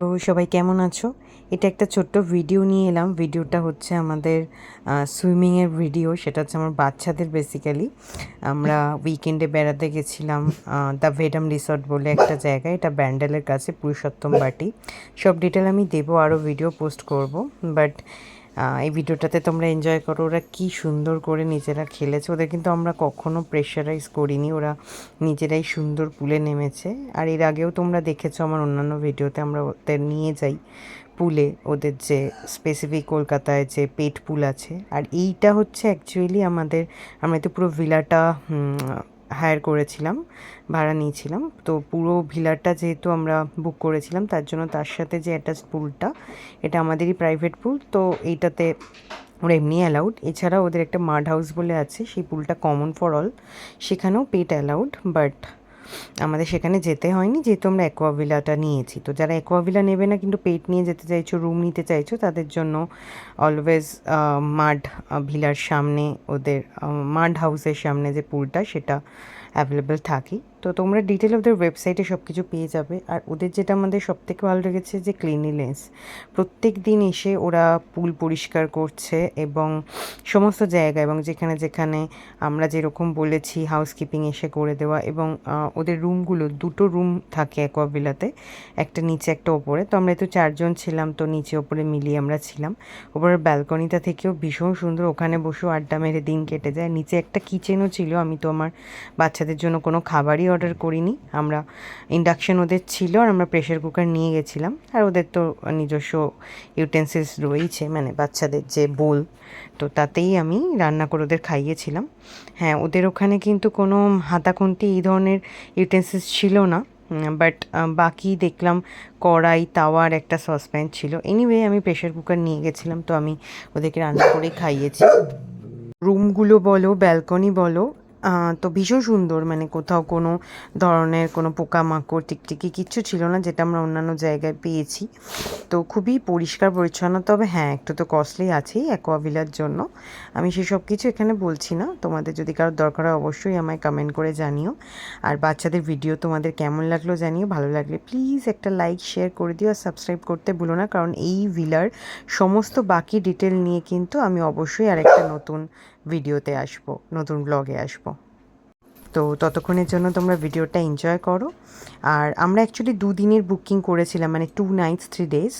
তো সবাই কেমন আছো? এটা একটা ছোট্ট ভিডিও নিয়ে এলাম। ভিডিওটা হচ্ছে আমাদের সুইমিংয়ের ভিডিও। সেটা হচ্ছে আমার বাচ্চাদের বেসিক্যালি আমরা উইকেন্ডে বেড়াতে গেছিলাম দ্য ভেডাম রিসর্ট বলে একটা জায়গা। এটা ব্যান্ডেলের কাছে, পুরুষোত্তম বাটি। সব ডিটেল আমি দেবো, আরও ভিডিও পোস্ট করব। বাট এই ভিডিওটাতে তোমরা এনজয় করো। ওরা কি সুন্দর করে নিজেরা খেলেছে। ওদের কিন্তু আমরা কখনো প্রেশারাইজ করিনি। ওরা নিজেরাই সুন্দর পুলে নেমেছে। আর এর আগেও তোমরা দেখেছ আমার অন্যান্য ভিডিওতে আমরা ওদের নিয়ে যাই পুলে। ওদের যে স্পেসিফিক কলকাতায় যে পেট পুল আছে। আর এইটা হচ্ছে অ্যাকচুয়ালি আমাদের আমরা তো পুরো ভিলাটা হায়ার করেছিলাম, ভাড়া নিয়েছিলাম। তো পুরো ভিলারটা যেহেতু আমরা বুক করেছিলাম, তার জন্য তার সাথে যে অ্যাটাচ পুলটা এটা আমাদেরই প্রাইভেট পুল তো এইটাতে ওরা এমনি অ্যালাউড এছাড়া ওদের একটা মাড হাউস বলে আছে, সেই পুলটা কমন ফর অল সেখানেও পেট অ্যালাউড বাট আমাদের সেখানে যেতে হয়নি, যেহেতু আমরা অ্যাকোয়াভিলাটা নিয়েছি। তো যারা অ্যাকোয়াভিলা নেবে না কিন্তু পেট নিয়ে যেতে চাইছো রুম নিতে চাইছো, তাদের জন্য অলওয়েজ মাড ভিলার সামনে ওদের মাড হাউসের সামনে যে পুলটা, সেটা অ্যাভেলেবেল থাকে। তো তোমরা ডিটেল ওদের ওয়েবসাইটে সব কিছু পেয়ে যাবে। আর ওদের যেটা আমাদের সব থেকে ভালো লেগেছে যে ক্লিনিনেস প্রত্যেক দিন এসে ওরা পুল পরিষ্কার করছে এবং সমস্ত জায়গা এবং যেখানে যেখানে আমরা যেরকম বলেছি হাউসকিপিং এসে করে দেওয়া এবং ওদের রুমগুলো দুটো রুম থাকে অ্যাকোয়াভিলাতে একটা নিচে একটা ওপরে। তো আমরা তো চারজন ছিলাম, তো নিচে ওপরে মিলিয়ে আমরা ছিলাম। ওপরের ব্যালকনিটা থেকেও ভীষণ সুন্দর, ওখানে বসেও আড্ডা মেরে দিন কেটে যায়। নিচে একটা কিচেনও ছিল, আমি তো আমার বাচ্চাদের জন্য কোনো খাবারই অর্ডার করিনি। আমরা ইন্ডাকশন ওদের ছিল আর আমরা প্রেশার কুকার নিয়ে গেছিলাম। আর ওদের তো নিজস্ব ইউটেন্সিলস রয়েছে মানে বাচ্চাদের যে বোল তো তাতেই আমি রান্না করে ওদের খাইয়েছিলাম। হ্যাঁ ওদের ওখানে কিন্তু কোনো হাতাখুন্তি এই ধরনের ইউটেন্সিলস ছিল না বাট বাকি দেখলাম কড়াই, তাওয়ার একটা সসপ্যান ছিল। এনিওয়ে আমি প্রেশার কুকার নিয়ে গেছিলাম, তো আমি ওদেরকে রান্না করে খাইয়েছি। রুমগুলো বলো ব্যালকনি বলো তো ভীষণ সুন্দর মানে কোথাও কোনো ধরনের কোনো পোকামাকড়, টিকটিকি কিচ্ছু ছিল না, যেটা আমরা অন্যান্য জায়গায় পেয়েছি। তো খুবই পরিষ্কার, পরিচ্ছন্ন, তবে হ্যাঁ একটু তো কস্টলি আছেই অ্যাকোয়াভিলার জন্য। আমি সেসব কিছু এখানে বলছি না। তোমাদের যদি কারোর দরকার হয়, অবশ্যই আমায় কমেন্ট করে জানিও। আর বাচ্চাদের ভিডিও তোমাদের কেমন লাগল জানিও। ভালো লাগলে প্লিজ একটা লাইক শেয়ার করে দিও আর সাবস্ক্রাইব করতে ভুলো না। কারণ এই ভিলার সমস্ত বাকি ডিটেল নিয়ে কিন্তু আমি অবশ্যই আরেকটা নতুন ভিডিওতে আসব, নতুন ব্লগে আসব। তো ততক্ষণের জন্য তোমরা ভিডিওটা এনজয় করো। আর আমরা অ্যাকচুয়ালি দুদিনের বুকিং করেছিলাম মানে two nights three days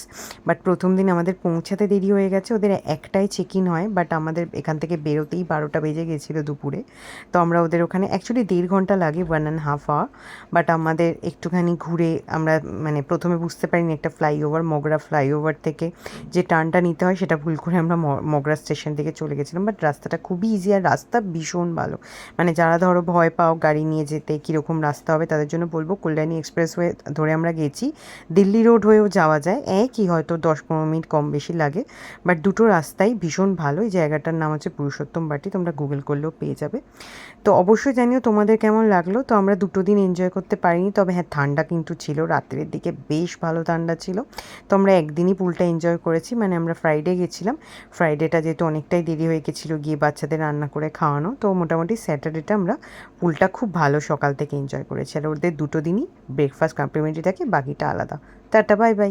but প্রথম দিন আমাদের পৌঁছাতে দেরি হয়ে গেছে, ওদের একটাই চেক ইন হয় বাট আমাদের এখান থেকে বেরোতেই বারোটা বেজে গেছিল দুপুরে। তো আমরা ওদের ওখানে অ্যাকচুয়ালি দেড় ঘণ্টা লাগে one and half hour but আমাদের একটুখানি ঘুরে আমরা মানে প্রথমে বুঝতে পারিনি একটা ফ্লাইওভার মগরা ফ্লাইওভার থেকে যে টার্নটা নিতে হয়, সেটা ভুল করে আমরা মগরা স্টেশন থেকে চলে গেছিলাম। বাট রাস্তাটা খুবই ইজি আর রাস্তা ভীষণ ভালো। মানে যারা ধরো ভয় পাও গাড়ি নিয়ে যেতে কীরকম রাস্তা হবে তাদের জন্য বলব কল্যাণী এক্সপ্রেসওয়ে ধরে আমরা গেছি। দিল্লি রোড হয়েও যাওয়া যায়। একই হয়তো দশ পনেরো মিনিট কম বেশি লাগে। বাট দুটো রাস্তাই ভীষণ ভালো। এই জায়গাটার নাম হচ্ছে পুরুষোত্তম বাটি। তোমরা গুগল করলেও পেয়ে যাবে। তো অবশ্যই জানিও তোমাদের কেমন লাগল। তো আমরা দুটো দিন এনজয় করতে পারিনি। তবে হ্যাঁ ঠান্ডা কিন্তু ছিল। রাত্রের দিকে বেশ ভালো ঠান্ডা ছিল। তো আমরা একদিনই পুলটা এনজয় করেছি। মানে আমরা ফ্রাইডে গেছিলাম। ফ্রাইডেটা যেহেতু অনেকটাই দেরি হয়ে গেছিল গিয়ে বাচ্চাদের রান্না করে খাওয়ানো। তো মোটামুটি স্যাটারডেটা আমরা পুলটা খুব ভালো সকাল থেকে এনজয় করেছে। আর ওদের দুটো দিনই ব্রেকফাস্ট কমপ্লিমেন্টারি থাকে, বাকিটা আলাদা। Tata bye bye